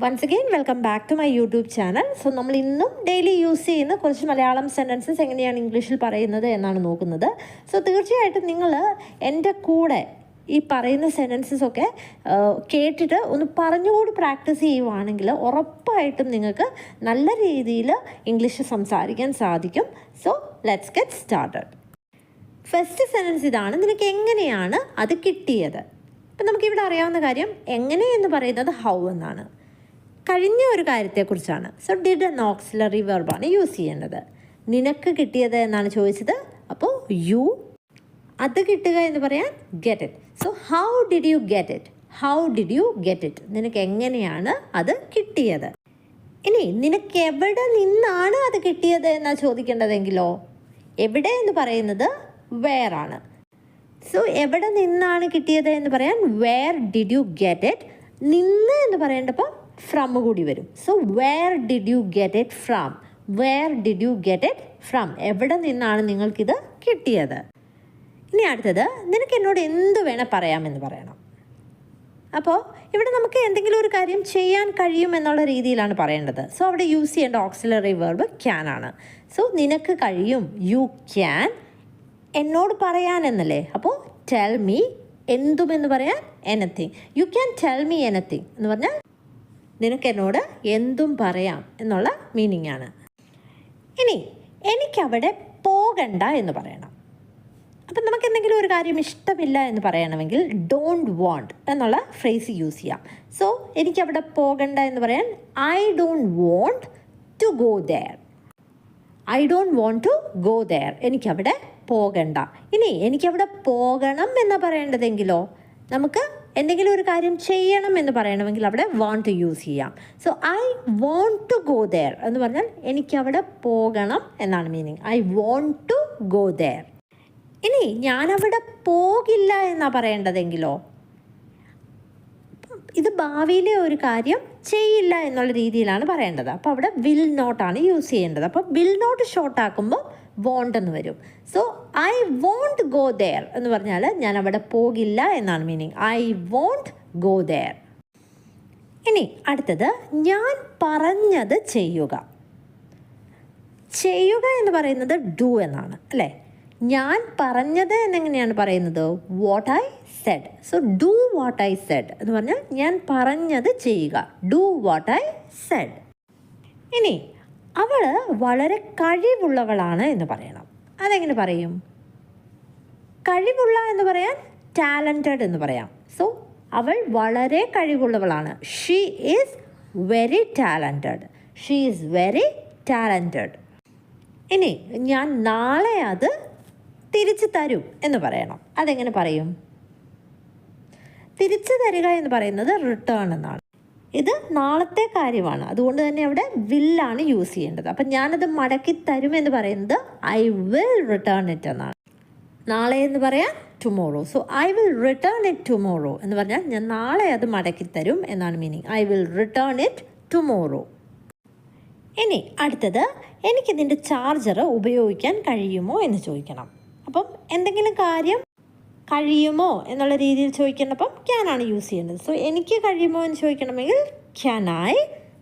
Once again welcome back to my YouTube channel so നമ്മൾ ഇന്നും daily use ചെയ്യുന്ന കുറച്ച് മലയാളം സെന്റൻസസ് എങ്ങനെയാണ് ഇംഗ്ലീഷിൽ പറയുന്നത് എന്നാണ് നോക്കുന്നത്. സോ തീർച്ചയായിട്ടും നിങ്ങൾ എന്റെ കൂടെ ഈ പറയുന്ന സെന്റൻസസ് ഒക്കെ കേട്ടിട്ട് ഒന്ന് പറഞ്ഞുകൂടി പ്രാക്ടീസ് ചെയ്യുവാണെങ്കിൽ ഉറപ്പായിട്ടും നിങ്ങൾക്ക് നല്ല രീതിയിൽ ഇംഗ്ലീഷ് സംസാരിക്കാൻ സാധിക്കും. So let's get started first sentence ഇതാണ്. നിനക്ക് എങ്ങനെയാണ് അത് കിട്ടിയത്? അപ്പം നമുക്കിവിടെ അറിയാവുന്ന കാര്യം എങ്ങനെ എന്ന് പറയുന്നത് ഹൗ എന്നാണ്. കഴിഞ്ഞ ഒരു കാര്യത്തെക്കുറിച്ചാണ് സോ ഡിഡ് എൻ ഓക്സിലറി വെർബാണ് യൂസ് ചെയ്യേണ്ടത് നിനക്ക് കിട്ടിയത് എന്നാണ് ചോദിച്ചത്. അപ്പോൾ യു അത് കിട്ടുക എന്ന് പറയാൻ get it so how did you get it how did you get it നിനക്ക് എങ്ങനെയാണ് അത് കിട്ടിയത്? ഇനി നിനക്ക് എവിടെ നിന്നാണ് അത് കിട്ടിയത് എന്നാണ് ചോദിക്കേണ്ടതെങ്കിലോ? എവിടെ എന്ന് പറയുന്നത് വേർ ആണ്. സോ എവിടെ നിന്നാണ് കിട്ടിയത് എന്ന് പറയാൻ where did you get it നിന്ന് എന്ന് പറയേണ്ടപ്പോൾ ഫ്രം കൂടി വരും. So where did you get it from where did you get it from എവിടെ നിന്നാണ് നിങ്ങൾക്കിത് കിട്ടിയത്? ഇനി അടുത്തത് നിനക്ക് എന്നോട് എന്ത് വേണം പറയാമെന്ന് പറയണം. അപ്പോൾ ഇവിടെ നമുക്ക് എന്തെങ്കിലും ഒരു കാര്യം ചെയ്യാൻ കഴിയും എന്നുള്ള രീതിയിലാണ് പറയേണ്ടത്. സോ അവിടെ യൂസ് ചെയ്യേണ്ട ഓക്സിലറി വേർബ് ക്യാൻ ആണ്. സോ നിനക്ക് കഴിയും. യു ക്യാൻ എന്നോട് പറയാൻ എന്നല്ലേ? അപ്പോൾ ടെൽ മീ എന്തുമെന്ന് പറയാൻ anything you can tell me anything എന്ന് പറഞ്ഞാൽ നിനക്ക് എന്നോട് എന്തും പറയാം എന്നുള്ള മീനിങ് ആണ് ഇനി എനിക്കവിടെ പോകണ്ട എന്ന് പറയണം. അപ്പം നമുക്ക് എന്തെങ്കിലും ഒരു കാര്യം ഇഷ്ടമില്ല എന്ന് പറയണമെങ്കിൽ ഡോണ്ട് വാണ്ട് എന്നുള്ള ഫ്രേസ് യൂസ് ചെയ്യാം. സോ എനിക്കവിടെ പോകണ്ട എന്ന് പറയാൻ I don't want to go there I don't want to go there എനിക്കവിടെ പോകണ്ട. ഇനി എനിക്കവിടെ പോകണം എന്ന് പറയേണ്ടതെങ്കിലോ? നമുക്ക് എന്തെങ്കിലും ഒരു കാര്യം ചെയ്യണം എന്ന് പറയണമെങ്കിൽ അവിടെ വോണ്ട് ടു യൂസ് ചെയ്യാം. So I want to go there എന്ന് പറഞ്ഞാൽ എനിക്ക് അവിടെ പോകണം എന്നാണ് meaning I want to go there ഇനി ഞാനവിടെ പോകില്ല എന്നാണ് പറയേണ്ടതെങ്കിലോ? ഇത് ഭാവിയിലെ ഒരു കാര്യം ചെയ്യില്ല എന്നുള്ള രീതിയിലാണ് പറയേണ്ടത്. അപ്പോൾ അവിടെ വിൽ നോട്ടാണ് യൂസ് ചെയ്യേണ്ടത്. അപ്പോൾ വിൽ നോട്ട് ഷോർട്ട് ആക്കുമ്പോൾ വോണ്ട് എന്ന് വരും. So I won't go there എന്ന് പറഞ്ഞാൽ ഞാൻ അവിടെ പോകില്ല എന്നാണ് meaning I won't go there ഇനി അടുത്തത് ഞാൻ പറഞ്ഞത് ചെയ്യുക. ചെയ്യുക എന്ന് പറയുന്നത് ഡു എന്നാണ് അല്ലേ? ഞാൻ പറഞ്ഞത് എന്നെങ്ങനെയാണ് പറയുന്നത്? What I said so do what I said എന്ന് പറഞ്ഞാൽ ഞാൻ പറഞ്ഞത് ചെയ്യുക. ഡു വാട്ട് ഐ സെഡ് ഇനി അവൾ വളരെ കഴിവുള്ളവളാണ് എന്ന് പറയണം. അതെങ്ങനെ പറയും? കഴിവുള്ള എന്ന് പറയാൻ ടാലന്റഡ് എന്ന് പറയാം. സോ അവൾ വളരെ കഴിവുള്ളവളാണ്. She is very talented she is very talented ഇനി ഞാൻ നാളെ അത് തിരിച്ചു തരും എന്ന് പറയണം. അതെങ്ങനെ പറയും? തിരിച്ചു തരിക എന്ന് പറയുന്നത് റിട്ടേൺ എന്നാണ്. ഇത് നാളത്തെ കാര്യമാണ്. അതുകൊണ്ട് തന്നെ അവിടെ വില്ലാണ് യൂസ് ചെയ്യേണ്ടത്. അപ്പം ഞാനത് മടക്കി തരുമെന്ന് പറയുന്നത് ഐ വിൽ റിട്ടേൺ ഇറ്റ് എന്നാണ്. നാളെ എന്ന് പറയാൻ tomorrow so I will return it tomorrow എന്ന് പറഞ്ഞാൽ ഞാൻ നാളെ അത് മടക്കി തരും എന്നാണ് meaning I will return it tomorrow ഇനി അടുത്തത് എനിക്കിതിന്റെ ചാർജർ ഉപയോഗിക്കാൻ കഴിയുമോ എന്ന് ചോദിക്കണം. അപ്പം എന്തെങ്കിലും കാര്യം കഴിയുമോ എന്നുള്ള രീതിയിൽ ചോദിക്കേണ്ടപ്പം ആണ് യൂസ് ചെയ്യേണ്ടത്. സോ എനിക്ക് കഴിയുമോ എന്ന് ചോദിക്കണമെങ്കിൽ ക്യാൻ ആയി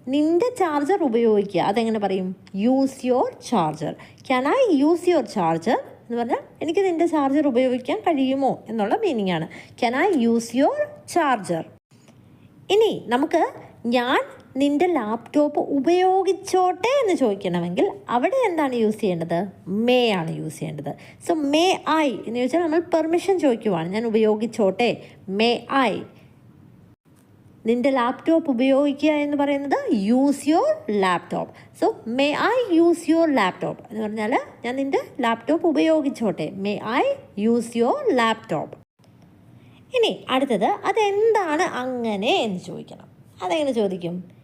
നിന്റെ ചാർജർ ഉപയോഗിക്കുക. അതെങ്ങനെ പറയും? Use your charger can I use your charger എന്ന് പറഞ്ഞാൽ എനിക്ക് നിന്റെ ചാർജർ ഉപയോഗിക്കാൻ കഴിയുമോ എന്നുള്ള മീനിങ് ആണ്. Can I use your charger ഇനി നമുക്ക് ഞാൻ നിന്റെ ലാപ്ടോപ്പ് ഉപയോഗിച്ചോട്ടെ എന്ന് ചോദിക്കണമെങ്കിൽ അവിടെ എന്താണ് യൂസ് ചെയ്യേണ്ടത്? മേ ആണ് യൂസ് ചെയ്യേണ്ടത്. സോ മേ ഐ എന്ന് ചോദിച്ചാൽ നമ്മൾ പെർമിഷൻ ചോദിക്കുവാണ്. ഞാൻ ഉപയോഗിച്ചോട്ടെ? മേ ഐ നിന്റെ ലാപ്ടോപ്പ് ഉപയോഗിക്കുക എന്ന് പറയുന്നത് use your laptop so may I use your laptop എന്ന് പറഞ്ഞാൽ ഞാൻ നിന്റെ laptop ഉപയോഗിച്ചോട്ടെ? May I use your laptop ഇനി അടുത്തത് അതെന്താണ് അങ്ങനെ എന്ന് ചോദിക്കണം. അതെങ്ങനെ ചോദിക്കും?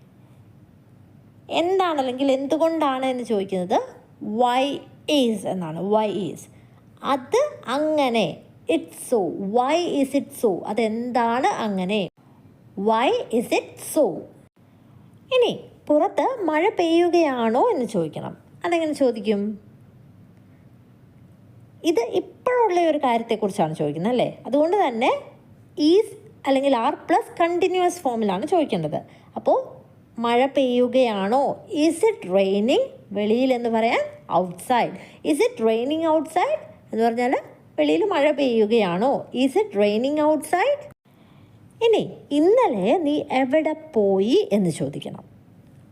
എന്താണ് അല്ലെങ്കിൽ എന്തുകൊണ്ടാണ് എന്ന് ചോദിക്കുന്നത്? വൈ ഈസ് എന്നാണ്. വൈ ഈസ് അത് അങ്ങനെ. It so why is it so അതെന്താണ് അങ്ങനെ? വൈ ഇസ് ഇറ്റ് സോ ഇനി പുറത്ത് മഴ പെയ്യുകയാണോ എന്ന് ചോദിക്കണം. അതെങ്ങനെ ചോദിക്കും? ഇത് ഇപ്പോഴുള്ള ഒരു കാര്യത്തെക്കുറിച്ചാണ് ചോദിക്കുന്നത് അല്ലേ? അതുകൊണ്ട് തന്നെ ഈസ് അല്ലെങ്കിൽ ആർ പ്ലസ് കണ്ടിന്യൂസ് ഫോമിലാണ് ചോദിക്കേണ്ടത്. അപ്പോൾ മഴ പെയ്യുകയാണോ? ഇസ് ഇറ്റ് റെയിനിങ് വെളിയിൽ എന്ന് പറയാൻ outside is it raining outside എന്ന് പറഞ്ഞാൽ വെളിയിൽ മഴ പെയ്യുകയാണോ? ഇസ് ഇറ്റ് റെയിനിങ് ഔട്ട്സൈഡ് ഇനി ഇന്നലെ നീ എവിടെ പോയി എന്ന് ചോദിക്കണം.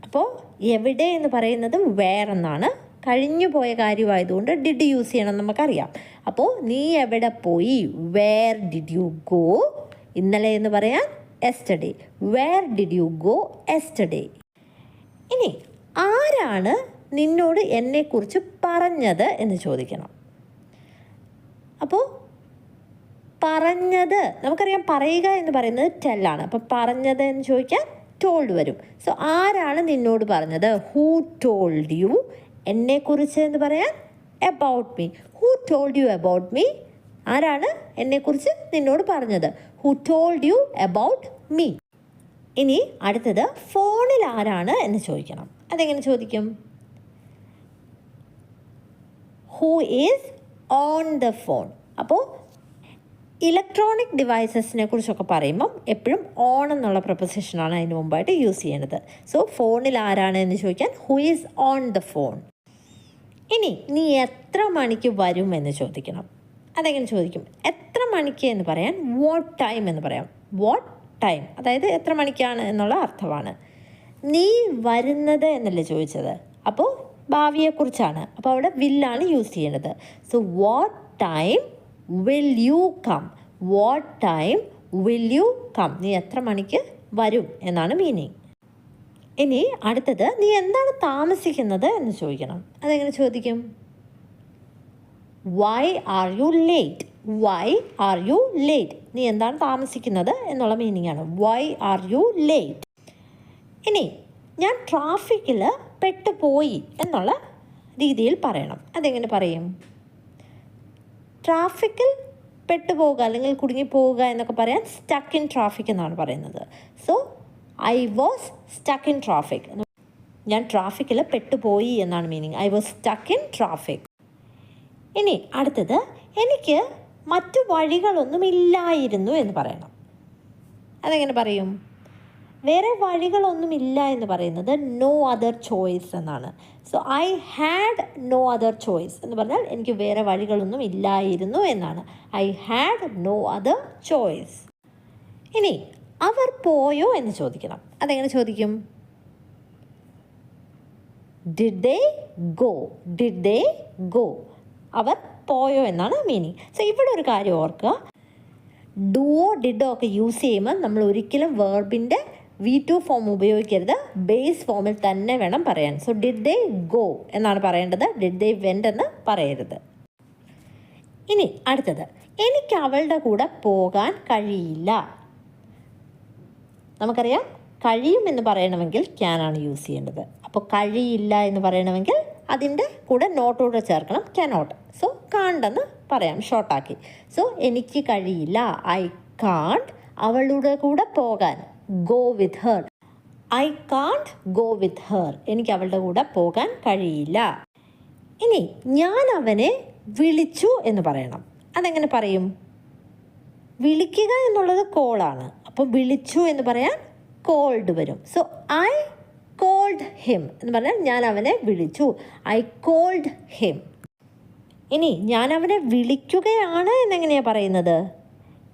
അപ്പോൾ എവിടെ എന്ന് പറയുന്നത് വേറെന്നാണ്. കഴിഞ്ഞു പോയ കാര്യമായതുകൊണ്ട് ഡിഡ് യൂസ് ചെയ്യണം നമുക്കറിയാം. അപ്പോൾ നീ എവിടെ പോയി? വേർ ഡിഡ് യു ഗോ ഇന്നലെ എന്ന് പറയാൻ yesterday where did you go yesterday ഇനി ആരാണ് നിന്നോട് എന്നെക്കുറിച്ച് പറഞ്ഞത് എന്ന് ചോദിക്കണം. അപ്പോൾ പറഞ്ഞത് നമുക്കറിയാം പറയുക എന്ന് പറയുന്നത് ടെല്ലാണ് അപ്പോൾ പറഞ്ഞത് എന്ന് ചോദിക്കാൻ ടോൾഡ് വരും. സോ ആരാണ് നിന്നോട് പറഞ്ഞത്? ഹൂ ടോൾഡ് യു എന്നെക്കുറിച്ച് എന്ന് പറയാൻ about me who told you about me ആരാണ് എന്നെക്കുറിച്ച് നിന്നോട് പറഞ്ഞത്? Who told you about me ഇനി അടുത്തത് ഫോണിൽ ആരാണ് എന്ന് ചോദിക്കണം. അതെങ്ങനെ ചോദിക്കും? Who is on the phone അപ്പോൾ ഇലക്ട്രോണിക് ഡിവൈസസിനെ കുറിച്ചൊക്കെ പറയുമ്പം എപ്പോഴും ഓൺ എന്നുള്ള പ്രൊപ്പസിഷനാണ് അതിന് മുമ്പായിട്ട് യൂസ് ചെയ്യേണ്ടത്. സോ ഫോണിൽ ആരാണ് എന്ന് ചോദിക്കാൻ who is on the phone ഇനി നീ എത്ര മണിക്ക് വരും എന്ന് ചോദിക്കണം. അതെങ്ങനെ ചോദിക്കും? എത്ര മണിക്ക് എന്ന് പറയാൻ വാട്ട് ടൈം എന്ന് പറയാം. വാട്ട് ടൈം അതായത് എത്ര മണിക്കാണ് എന്നുള്ള അർത്ഥമാണ്. നീ വരുന്നത് എന്നല്ലേ ചോദിച്ചത്? അപ്പോൾ ഭാവിയെക്കുറിച്ചാണ്. അപ്പോൾ അവിടെ വില്ലാണ് യൂസ് ചെയ്യേണ്ടത്. So what time will you come what time will you come നീ എത്ര മണിക്ക് വരും എന്നാണ് മീനിങ് ഇനി അടുത്തത് നീ എന്താണ് താമസിക്കുന്നത് എന്ന് ചോദിക്കണം. അതെങ്ങനെ ചോദിക്കും? Why are you late why are you late നീ എന്താണ് താമസിക്കുന്നത് എന്നുള്ള മീനിങ് ആണ്. വൈ ആർ യു ലേറ്റ് ഇനി ഞാൻ ട്രാഫിക്കിൽ പെട്ടുപോയി എന്നുള്ള രീതിയിൽ പറയണം. അതെങ്ങനെ പറയും? ട്രാഫിക്കിൽ പെട്ടുപോവുക അല്ലെങ്കിൽ കുടുങ്ങിപ്പോവുക എന്നൊക്കെ പറയാൻ സ്റ്റക്ക് ഇൻ ട്രാഫിക് എന്നാണ് പറയുന്നത്. So I was stuck in traffic ഞാൻ ട്രാഫിക്കിൽ പെട്ടുപോയി എന്നാണ് meaning I was stuck in traffic ഇനി അടുത്തത് എനിക്ക് മറ്റു വഴികളൊന്നുമില്ലായിരുന്നു എന്ന് പറയണം. അതെങ്ങനെ പറയും? വേറെ വഴികളൊന്നുമില്ല എന്ന് പറയുന്നത് നോ അതർ ചോയ്സ് എന്നാണ്. So I had no other choice എന്ന് പറഞ്ഞാൽ എനിക്ക് വേറെ വഴികളൊന്നും ഇല്ലായിരുന്നു എന്നാണ്. I had no other choice ഇനി അവർ പോയോ എന്ന് ചോദിക്കണം. അതെങ്ങനെ ചോദിക്കും? Did they go did they go അവർ പോയോ എന്നാണ് മീനിങ് സോ ഇവിടെ ഒരു കാര്യം ഓർക്കുക. ഡുവോ ഡിഡോ ഒക്കെ യൂസ് ചെയ്യുമ്പോൾ നമ്മൾ ഒരിക്കലും വേർബിന്റെ വി ടു ഫോം ഉപയോഗിക്കരുത്. ബേസ് ഫോമിൽ തന്നെ വേണം പറയാൻ. സോ ഡിഡ് ദേ ഗോ എന്നാണ് പറയേണ്ടത്. ഡിഡ് ദേ വെൻഡ് എന്ന് പറയരുത്. ഇനി അടുത്തത്. എനിക്ക് അവളുടെ കൂടെ പോകാൻ കഴിയില്ല. നമുക്കറിയാം കഴിയുമെന്ന് പറയണമെങ്കിൽ ക്യാനാണ് യൂസ് ചെയ്യേണ്ടത്. അപ്പോൾ കഴിയില്ല എന്ന് പറയണമെങ്കിൽ അതിന്റെ കൂടെ നോട്ടോടെ ചേർക്കണം കനോട്ട് സോ കാണ്ടെന്ന് പറയാം ഷോർട്ടാക്കി സോ എനിക്ക് കഴിയില്ല ഐ കാണ്ട് അവളുടെ കൂടെ പോകാൻ go with her I can't go with her എനിക്ക് അവളുടെ കൂടെ പോകാൻ കഴിയില്ല. ഇനി ഞാൻ അവനെ വിളിച്ചു എന്ന് പറയണം. അതെങ്ങനെ പറയും? വിളിക്കുക എന്നുള്ളത് കോളാണ് അപ്പം വിളിച്ചു എന്ന് പറയാൻ കോൾഡ് വരും. സോ ഐ കോൾഡ് ഹിം എന്ന് പറഞ്ഞാൽ ഞാൻ അവനെ വിളിച്ചു. ഐ കോൾഡ് ഹിം ഇനി ഞാൻ അവനെ വിളിക്കുകയാണ് എന്നെങ്ങനെയാണ് പറയുന്നത്?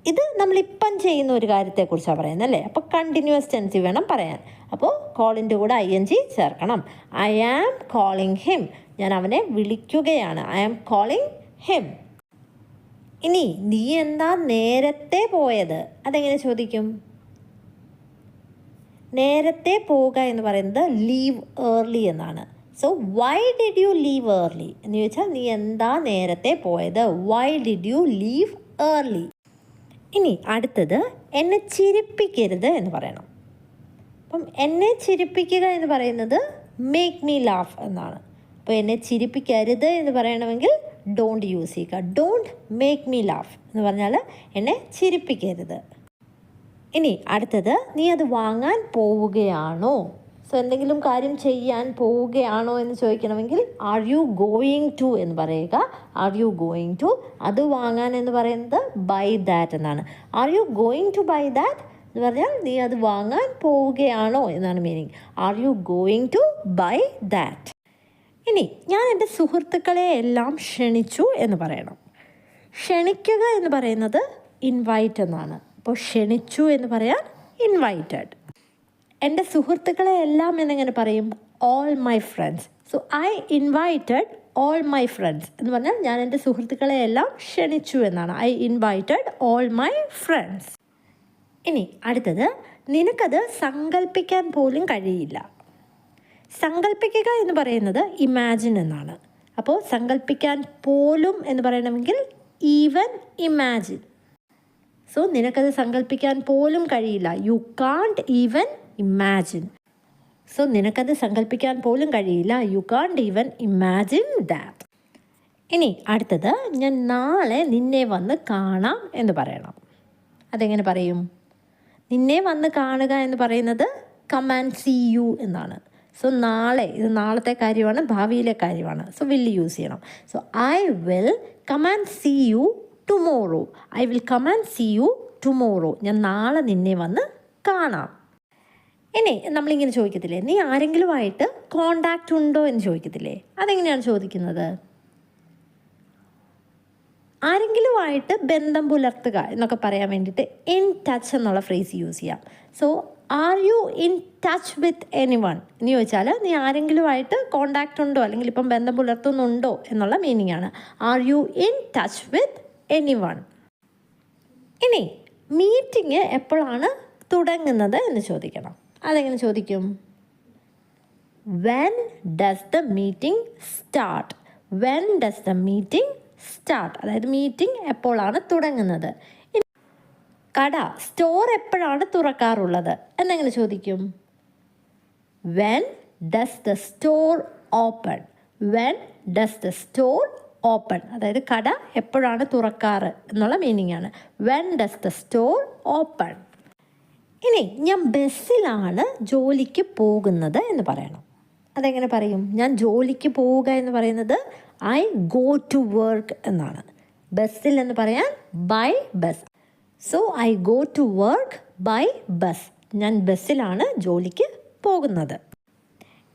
ഇത് നമ്മളിപ്പം ചെയ്യുന്ന ഒരു കാര്യത്തെക്കുറിച്ചാണ് പറയുന്നത് അല്ലേ? അപ്പോൾ കണ്ടിന്യൂസ് ടെൻസി വേണം പറയാൻ. അപ്പോൾ കോളിന്റെ കൂടെ ഐ എൻ ജി ചേർക്കണം. ഐ ആം കോളിംഗ് ഹിം ഞാൻ അവനെ വിളിക്കുകയാണ്. ഐ ആം കോളിംഗ് ഹിം ഇനി നീ എന്താ നേരത്തെ പോയത്? അതെങ്ങനെ ചോദിക്കും? നേരത്തെ പോവുക എന്ന് പറയുന്നത് ലീവ് ഏർലി എന്നാണ്. So why did you leave early എന്ന് ചോദിച്ചാൽ നീ എന്താ നേരത്തെ പോയത്? Why did you leave early ഇനി അടുത്തത് എന്നെ ചിരിപ്പിക്കരുത് എന്ന് പറയണം. അപ്പം എന്നെ ചിരിപ്പിക്കുക എന്ന് പറയുന്നത് മേക്ക് മീ ലാഫ് എന്നാണ്. അപ്പോൾ എന്നെ ചിരിപ്പിക്കരുത് എന്ന് പറയണമെങ്കിൽ ഡോണ്ട് യൂസ് ചെയ്യുക. ഡോണ്ട് മേക്ക് മീ ലാഫ് എന്ന് പറഞ്ഞാൽ എന്നെ ചിരിപ്പിക്കരുത്. ഇനി അടുത്തത് നീ അത് വാങ്ങാൻ പോവുകയാണോ? സോ എന്തെങ്കിലും കാര്യം ചെയ്യാൻ പോവുകയാണോ എന്ന് ചോദിക്കണമെങ്കിൽ ആർ യു ഗോയിങ് ടു എന്ന് പറയുക. ആർ യു ഗോയിങ് ടു അത് വാങ്ങാൻ എന്ന് പറയുന്നത് ബൈ ദാറ്റ് എന്നാണ്. Are you going to buy that എന്ന് പറഞ്ഞാൽ നീ അത് വാങ്ങാൻ പോവുകയാണോ? എന്നാണ് meaning are you going to buy that ഇനി ഞാൻ എന്റെ സുഹൃത്തുക്കളെ എല്ലാം ക്ഷണിച്ചു എന്ന് പറയണം. ക്ഷണിക്കുക എന്ന് പറയുന്നത് ഇൻവൈറ്റ് എന്നാണ്. അപ്പോൾ ക്ഷണിച്ചു എന്ന് പറയാൻ ഇൻവൈറ്റഡ് എന്റെ സുഹൃത്തുക്കളെ എല്ലാം എന്നെങ്ങനെ പറയും all my friends so I invited all my friends എന്ന് പറഞ്ഞാൽ ഞാൻ എന്റെ സുഹൃത്തുക്കളെ എല്ലാം ക്ഷണിച്ചു എന്നാണ്. I invited all my friends ഇനി അടുത്തത് നിനക്കത് സങ്കല്പിക്കാൻ പോലും കഴിയില്ല. സങ്കല്പിക്കുക എന്ന് പറയുന്നത് ഇമാജിൻ എന്നാണ്. അപ്പോൾ സങ്കല്പിക്കാൻ പോലും എന്ന് പറയണമെങ്കിൽ ഈവൻ ഇമാജിൻ സോ നിനക്കത് സങ്കല്പിക്കാൻ പോലും കഴിയില്ല. യു കാണ്ട് ഈവൻ ഇമാജിൻ സോ നിനക്കത് സങ്കല്പിക്കാൻ പോലും കഴിയില്ല. യു കാണ്ട് ഈവൻ ഇമാജിൻ ദാറ്റ് ഇനി അടുത്തത് ഞാൻ നാളെ നിന്നെ വന്ന് കാണാം എന്ന് പറയണം. അതെങ്ങനെ പറയും? നിന്നെ വന്ന് കാണുക എന്ന് പറയുന്നത് കം ആൻഡ് സീ യു എന്നാണ്. സോ നാളെ ഇത് നാളത്തെ കാര്യമാണ് ഭാവിയിലെ കാര്യമാണ്. സോ വിൽ യൂസ് ചെയ്യണം. So I will come and see you tomorrow I will come and see you tomorrow ഞാൻ നാളെ നിന്നെ വന്ന് കാണാം. ഇനി നമ്മളിങ്ങനെ ചോദിക്കത്തില്ലേ നീ ആരെങ്കിലുമായിട്ട് കോണ്ടാക്റ്റ് ഉണ്ടോ? എന്ന് ചോദിക്കത്തില്ലേ അതെങ്ങനെയാണ് ചോദിക്കുന്നത്? ആരെങ്കിലുമായിട്ട് ബന്ധം പുലർത്തുക എന്നൊക്കെ പറയാൻ വേണ്ടിയിട്ട് ഇൻ ടച്ച് എന്നുള്ള ഫ്രേസ് യൂസ് ചെയ്യാം. So are you in touch with anyone എന്ന് ചോദിച്ചാൽ നീ ആരെങ്കിലുമായിട്ട് കോണ്ടാക്റ്റ് ഉണ്ടോ? അല്ലെങ്കിൽ ഇപ്പം ബന്ധം പുലർത്തുന്നുണ്ടോ എന്നുള്ള മീനിങ് ആണ്. Are you in touch with anyone ഇനി മീറ്റിംഗ് എപ്പോഴാണ് തുടങ്ങുന്നത് എന്ന് ചോദിക്കണം. അതെങ്ങനെ ചോദിക്കും? When does the meeting start when does the meeting start അതായത് മീറ്റിംഗ് എപ്പോഴാണ് തുടങ്ങുന്നത്? കട സ്റ്റോർ എപ്പോഴാണ് തുറക്കാറുള്ളത്? എന്നെങ്ങനെ ചോദിക്കും? When does the store open when does the store open അതായത് കട എപ്പോഴാണ് തുറക്കാറ് എന്നുള്ള മീനിങ് ആണ്. When does the store open ഇനി ഞാൻ ബസ്സിലാണ് ജോലിക്ക് പോകുന്നത് എന്ന് പറയണം. അതെങ്ങനെ പറയും? ഞാൻ ജോലിക്ക് പോവുക എന്ന് പറയുന്നത് ഐ ഗോ ടു വർക്ക് എന്നാണ്. ബസ്സിൽ എന്ന് പറയാൻ by bus so I go to work by bus ഞാൻ ബസ്സിലാണ് ജോലിക്ക് പോകുന്നത്.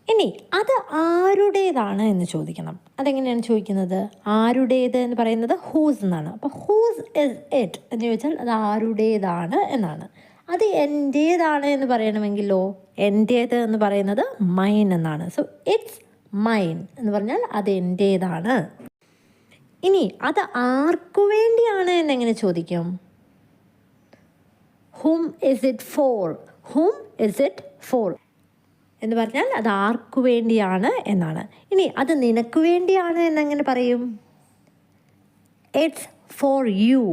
ഇനി അത് ആരുടേതാണ് എന്ന് ചോദിക്കണം. അതെങ്ങനെയാണ് ചോദിക്കുന്നത്? ആരുടേത് എന്ന് പറയുന്നത് ഹൂസ് എന്നാണ്. അപ്പോൾ ഹൂസ് ഇസ് ഇറ്റ് എന്ന് ചോദിച്ചാൽ അത് ആരുടേതാണ് എന്നാണ്. അത് എന്റേതാണ് എന്ന് പറയണമെങ്കിലോ? എന്റേത് എന്ന് പറയുന്നത് മൈൻ എന്നാണ്. സോ ഇറ്റ്സ് മൈൻ എന്ന് പറഞ്ഞാൽ അത് എന്റേതാണ് ഇനി അത് ആർക്കു വേണ്ടിയാണ് എന്നെങ്ങനെ ചോദിക്കും? Whom is it for whom is it for എന്ന് പറഞ്ഞാൽ അത് ആർക്കു വേണ്ടിയാണ് എന്നാണ്. ഇനി അത് നിനക്ക് വേണ്ടിയാണ് എന്നെങ്ങനെ പറയും? It's for you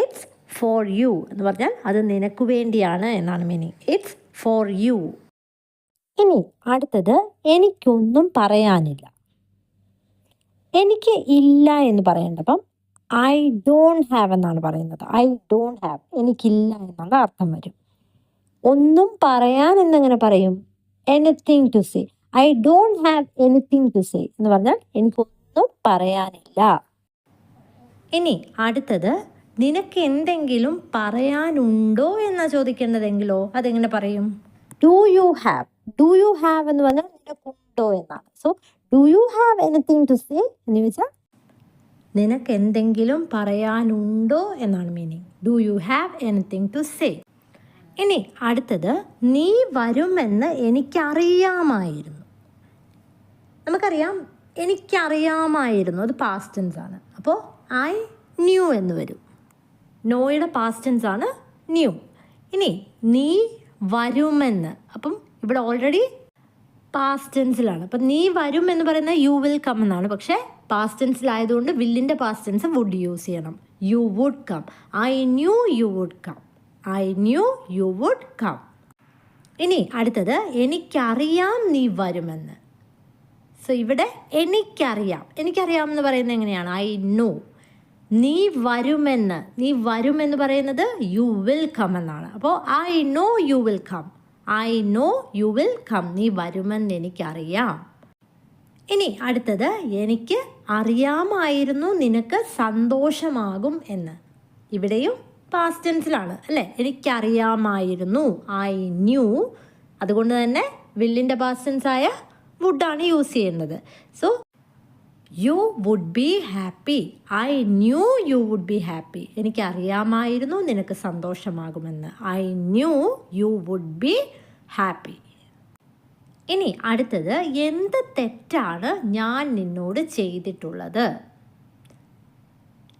it's for you എന്ന് പറഞ്ഞാൽ അത് നിനക്ക് വേണ്ടിയാണ് എന്നാണ് മീനിങ് ഇറ്റ്സ് ഫോർ യു ഇനി അടുത്തത് എനിക്കൊന്നും പറയാനില്ല. എനിക്ക് ഇല്ല എന്ന് പറയേണ്ടപ്പം ഐ ഡോണ്ട് ഹാവ് എന്നാണ് പറയുന്നത്. ഐ ഡോണ്ട് ഹാവ് എനിക്കില്ല എന്നുള്ള അർത്ഥം വരും. ഒന്നും പറയാൻ എന്നെങ്ങനെ പറയും? Anything to say I don't have anything to say എന്ന് പറഞ്ഞാൽ എനിക്കൊന്നും പറയാനില്ല. ഇനി അടുത്തത് നിനക്ക് എന്തെങ്കിലും പറയാനുണ്ടോ എന്നാ ചോദിക്കേണ്ടതെങ്കിലോ? അതെങ്ങനെ പറയും? Do you have do you have എന്ന് പറഞ്ഞാൽ നിനക്കുണ്ടോ എന്നാണ്. So do you have anything to say എന്ന് ചോദിച്ചാൽ നിനക്ക് എന്തെങ്കിലും പറയാനുണ്ടോ എന്നാണ് meaning do you have anything to say ഇനി അടുത്തത് നീ വരുമെന്ന് എനിക്കറിയാമായിരുന്നു. നമുക്കറിയാം എനിക്കറിയാമായിരുന്നു. അത് പാസ്റ്റ് ടെൻസ് ആണ്. അപ്പോൾ ഐ ന്യൂ എന്ന് വരും. നോയുടെ പാസ്റ്റ് ടെൻസ് ആണ് ന്യൂ ഇനി നീ വരുമെന്ന്. അപ്പം ഇവിടെ ഓൾറെഡി പാസ്റ്റ് ടെൻസിലാണ് അപ്പം നീ വരും എന്ന് പറയുന്നത് യു വിൽ കം എന്നാണ്. പക്ഷേ പാസ്റ്റ് ടെൻസിലായതുകൊണ്ട് വില്ലിന്റെ പാസ്റ്റ് ടെൻസ് വുഡ് യൂസ് ചെയ്യണം. You would come I knew you would come I knew you would come ഇനി അടുത്തത് എനിക്കറിയാം നീ വരുമെന്ന്. സോ ഇവിടെ എനിക്കറിയാം. എനിക്കറിയാം എന്ന് പറയുന്നത് എങ്ങനെയാണ്? ഐ നോ നീ വരുമെന്ന്. നീ വരുമെന്ന് പറയുന്നത് യു വിൽ കം എന്നാണ്. അപ്പോൾ I know you will come I know you will come നീ വരുമെന്ന് എനിക്കറിയാം. ഇനി അടുത്തത് എനിക്ക് അറിയാമായിരുന്നു നിനക്ക് സന്തോഷമാകും എന്ന്. ഇവിടെയും പാസ്റ്റ് ടെൻസിലാണ് അല്ലേ? എനിക്കറിയാമായിരുന്നു. ഐ ന്യൂ അതുകൊണ്ട് തന്നെ വില്ലിന്റെ പാസ്റ്റ് ടെൻസായ വുഡാണ് യൂസ് ചെയ്യുന്നത്. So you would be happy I knew you would be happy എനിക്കറിയാമായിരുന്നു നിനക്ക് സന്തോഷമാകുമെന്ന്. I knew you would be happy ഇനി അടുത്തത് എന്ത് തെറ്റാണ് ഞാൻ നിന്നോട് ചെയ്തിട്ടുള്ളത്?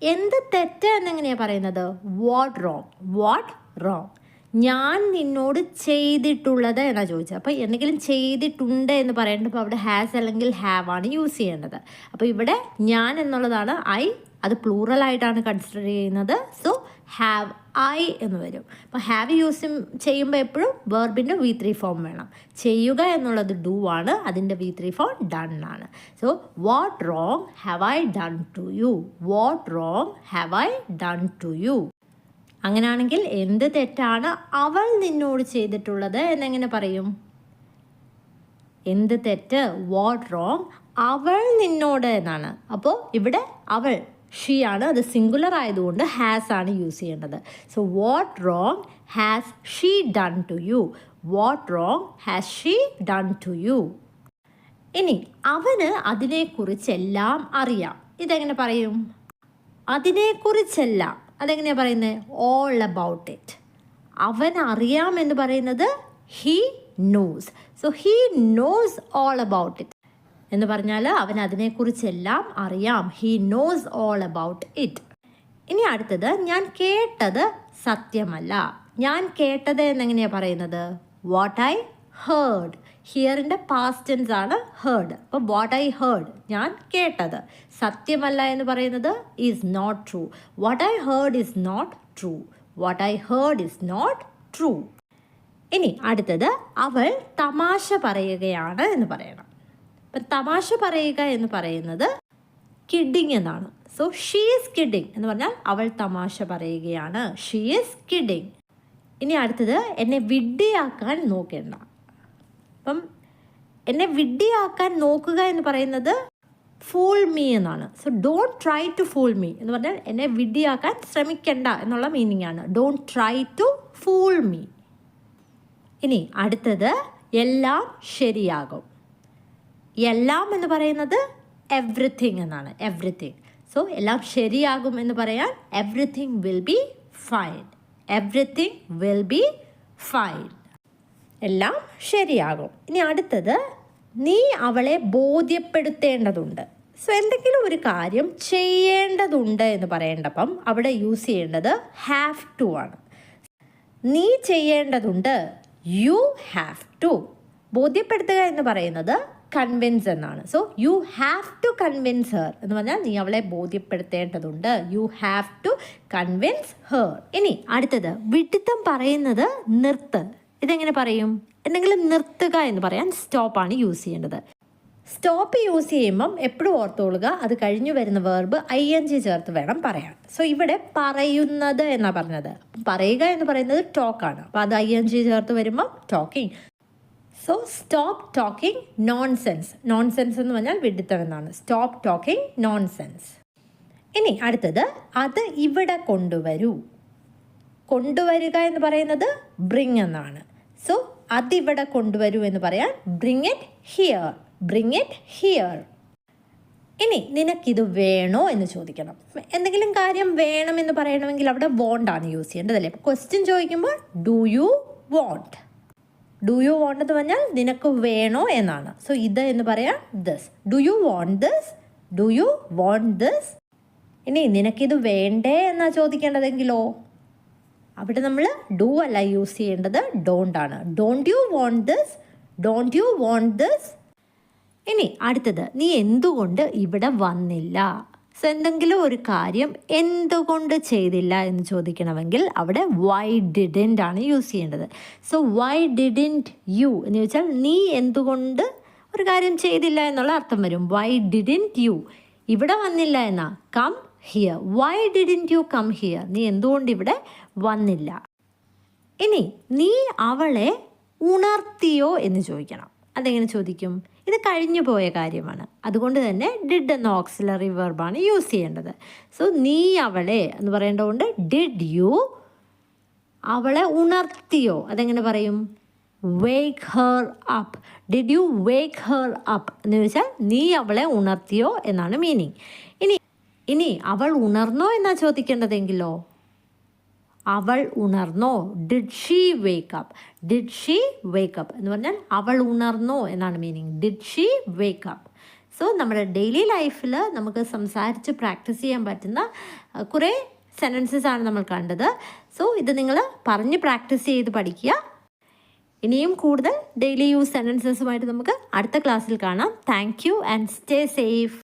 എന്ത് തെറ്റ് എന്നെങ്ങനെയാണ് പറയുന്നത്? വാട്ട് റോങ് വാട്ട് റോങ് ഞാൻ നിന്നോട് ചെയ്തിട്ടുള്ളത് എന്നാണ് ചോദിച്ചത്. അപ്പോൾ എന്തെങ്കിലും ചെയ്തിട്ടുണ്ട് എന്ന് പറയേണ്ടപ്പോൾ അവിടെ ഹാസ് അല്ലെങ്കിൽ ഹാവ് ആണ് യൂസ് ചെയ്യേണ്ടത്. അപ്പോൾ ഇവിടെ ഞാൻ എന്നുള്ളതാണ് ഐ അത് പ്ലൂറലായിട്ടാണ് കൺസിഡർ ചെയ്യുന്നത്. സോ ഹാവ് ഐ എന്ന് വരും. അപ്പോൾ ഹാവ് യൂസ് ചെയ്യുമ്പോൾ എപ്പോഴും വേർബിന്റെ വി ത്രീ ഫോം വേണം. ചെയ്യുക എന്നുള്ളത് ഡു ആണ് അതിന്റെ വി ത്രീ ഫോം ഡൺ ആണ്. So what wrong have I done to you what wrong have I done to you അങ്ങനെയാണെങ്കിൽ എന്ത് തെറ്റാണ് അവൾ നിന്നോട് ചെയ്തിട്ടുള്ളത് എന്നെങ്ങനെ പറയും? എന്ത് തെറ്റ്? വാട്ട് റോങ് അവൾ നിന്നോട് എന്നാണ്. അപ്പോൾ ഇവിടെ അവൾ ഷീ ആണ്. അത് സിംഗുലർ ആയതുകൊണ്ട് ഹാസ് ആണ് യൂസ് ചെയ്യേണ്ടത്. So what wrong has she done to you what wrong has she done to you ഇനി അവന് അതിനെക്കുറിച്ചെല്ലാം അറിയാം. ഇതെങ്ങനെ പറയും? അതിനെക്കുറിച്ചെല്ലാം. അതെങ്ങനെയാണ് പറയുന്നത് ഓൾ അബൌട്ട് ഇറ്റ് അവൻ അറിയാം എന്ന് പറയുന്നത് he knows so he knows all about it എന്ന് പറഞ്ഞാൽ അവൻ അതിനെക്കുറിച്ചെല്ലാം അറിയാം. He knows all about it ഇനി അടുത്തത് ഞാൻ കേട്ടത് സത്യമല്ല. ഞാൻ കേട്ടത് എന്നെങ്ങനെയാണ് പറയുന്നത്? വാട്ട് ഐ ഹേർഡ് ഹിയറിന്റെ പാസ്റ്റ് ടെൻസ് ആണ് ഹേർഡ് അപ്പോൾ വാട്ട് ഐ ഹേർഡ് ഞാൻ കേട്ടത്. സത്യമല്ല എന്ന് പറയുന്നത് is not true what I heard is not true what I heard is not true ഇനി അടുത്തത് അവൾ തമാശ പറയുകയാണ് എന്ന് പറയണം. അപ്പം തമാശ പറയുക എന്ന് പറയുന്നത് കിഡിങ് എന്നാണ്. സോ ഷീ ഈസ് കിഡിങ് എന്ന് പറഞ്ഞാൽ അവൾ തമാശ പറയുകയാണ്. ഷീ ഈസ് കിഡിങ് ഇനി അടുത്തത് എന്നെ വിഡ്ഢിയാക്കാൻ നോക്കേണ്ട. അപ്പം എന്നെ വിഡ്ഢിയാക്കാൻ നോക്കുക എന്ന് പറയുന്നത് ഫൂൾ മീ എന്നാണ്. So don't try to fool me എന്ന് പറഞ്ഞാൽ എന്നെ വിഡ്ഢിയാക്കാൻ ശ്രമിക്കണ്ട എന്നുള്ള മീനിങ് ആണ്. Don't try to fool me ഇനി അടുത്തത് എല്ലാം ശരിയാകും. എല്ലാം എന്ന് പറയുന്നത് എവ്രിഥിങ് എന്നാണ്. എവ്രിഥിങ് സോ എല്ലാം ശരിയാകും എന്ന് പറയാൻ everything will be fine everything will be fine എല്ലാം ശരിയാകും. ഇനി അടുത്തത് നീ അവളെ ബോധ്യപ്പെടുത്തേണ്ടതുണ്ട്. സോ എന്തെങ്കിലും ഒരു കാര്യം ചെയ്യേണ്ടതുണ്ട് എന്ന് പറയേണ്ടപ്പം അവിടെ യൂസ് ചെയ്യേണ്ടത് ഹാവ് ടു ആണ്. നീ ചെയ്യേണ്ടതുണ്ട് യു ഹാവ് ടു ബോധ്യപ്പെടുത്തുക എന്ന് പറയുന്നത് കൺവിൻസ് എന്നാണ്. So you have to convince her എന്ന് പറഞ്ഞാൽ നീ അവളെ ബോധ്യപ്പെടുത്തേണ്ടതുണ്ട്. You have to convince her ഇനി അടുത്തത് വിഡിത്തം പറയുന്നത് നിർത്ത്. ഇതെങ്ങനെ പറയും? എന്തെങ്കിലും നിർത്തുക എന്ന് പറയാൻ സ്റ്റോപ്പ് ആണ് യൂസ് ചെയ്യേണ്ടത്. സ്റ്റോപ്പ് യൂസ് ചെയ്യുമ്പം എപ്പോഴും ഓർത്തോളുക അത് കഴിഞ്ഞു വരുന്ന വേർബ് ഐ എൻ ജി ചേർത്ത് വേണം പറയാൻ. സോ ഇവിടെ പറയുന്നത് എന്നാണ് പറഞ്ഞത്? പറയുക എന്ന് പറയുന്നത് ടോക്കാണ് അപ്പോൾ അത് ഐ എൻ ജി ചേർത്ത് വരുമ്പം talking so stop talking nonsense nonsense എന്ന് പറഞ്ഞാൽ വിഡിത്തം എന്നാണ് സ്റ്റോപ്പ് ടോക്കിംഗ് നോൺ സെൻസ് ഇനി അടുത്തത് അത് ഇവിടെ കൊണ്ടുവരൂ. കൊണ്ടുവരിക എന്ന് പറയുന്നത് ബ്രിങ് എന്നാണ്. സോ അതിവിടെ കൊണ്ടുവരൂ എന്ന് പറയാൻ bring it here bring it here ഇനി നിനക്കിത് വേണോ എന്ന് ചോദിക്കണം. എന്തെങ്കിലും കാര്യം വേണമെന്ന് പറയണമെങ്കിൽ അവിടെ വോണ്ടാണ് യൂസ് ചെയ്യേണ്ടതല്ലേ? ക്വസ്റ്റ്യൻ ചോദിക്കുമ്പോൾ do you want do you want എന്ന് പറഞ്ഞാൽ നിനക്ക് വേണോ എന്നാണ്. സോ ഇത് എന്ന് പറയാം this do you want this do you want this ഇനി നിനക്കിത് വേണ്ടേ എന്നാ ചോദിക്കേണ്ടതെങ്കിലോ? അവിടെ നമ്മൾ ഡു അല്ല യൂസ് ചെയ്യേണ്ടത് ഡോണ്ട് ആണ്. Don't you want this don't you want this ഇനി അടുത്തത് നീ എന്തുകൊണ്ട് ഇവിടെ വന്നില്ല? സോ എന്തെങ്കിലും ഒരു കാര്യം എന്തുകൊണ്ട് ചെയ്തില്ല എന്ന് ചോദിക്കണമെങ്കിൽ അവിടെ വൈ ഡിഡന്റ് ആണ് യൂസ് ചെയ്യേണ്ടത്. സോ വൈ ഡിഡന്റ് യു എന്ന് ചോദിച്ചാൽ നീ എന്തുകൊണ്ട് ഒരു കാര്യം ചെയ്തില്ല എന്നുള്ള അർത്ഥം വരും. വൈ ഡിഡന്റ് യു ഇവിടെ വന്നില്ല എന്നാ. Come here why didn't you come here നീ എന്തുകൊണ്ട് ഇവിടെ വന്നില്ല? ഇനി നീ അവളെ ഉണർത്തിയോ എന്ന് ചോദിക്കണം. അതെങ്ങനെ ചോദിക്കും? ഇത് കഴിഞ്ഞു പോയ കാര്യമാണ്. അതുകൊണ്ട് തന്നെ ഡിഡ് എന്ന ഓക്സിലറി വെർബാണ് യൂസ് ചെയ്യേണ്ടത്. സോ നീ അവളെ എന്ന് പറയേണ്ടതുകൊണ്ട് ഡിഡ് യു അവളെ ഉണർത്തിയോ? അതെങ്ങനെ പറയും? Wake her up did you wake her up എന്ന് ചോദിച്ചാൽ നീ അവളെ ഉണർത്തിയോ എന്നാണ് മീനിങ് ഇനി ഇനി അവൾ ഉണർന്നോ എന്നാ ചോദിക്കേണ്ടതെങ്കിലോ? അവൾ ഉണർന്നോ? Did she wake up did she wake up എന്ന് പറഞ്ഞാൽ അവൾ ഉണർന്നോ എന്നാണ് meaning did she wake up so നമ്മുടെ ഡെയിലി ലൈഫിൽ നമുക്ക് സംസാരിച്ച് പ്രാക്ടീസ് ചെയ്യാൻ പറ്റുന്ന കുറേ സെന്റൻസസ് ആണ് നമ്മൾ കണ്ടത്. സോ ഇത് നിങ്ങൾ പറഞ്ഞ് പ്രാക്ടീസ് ചെയ്ത് പഠിക്കുക. ഇനിയും കൂടുതൽ ഡെയിലി യൂസ് സെന്റൻസസുമായിട്ട് നമുക്ക് അടുത്ത ക്ലാസ്സിൽ കാണാം. Thank you and stay safe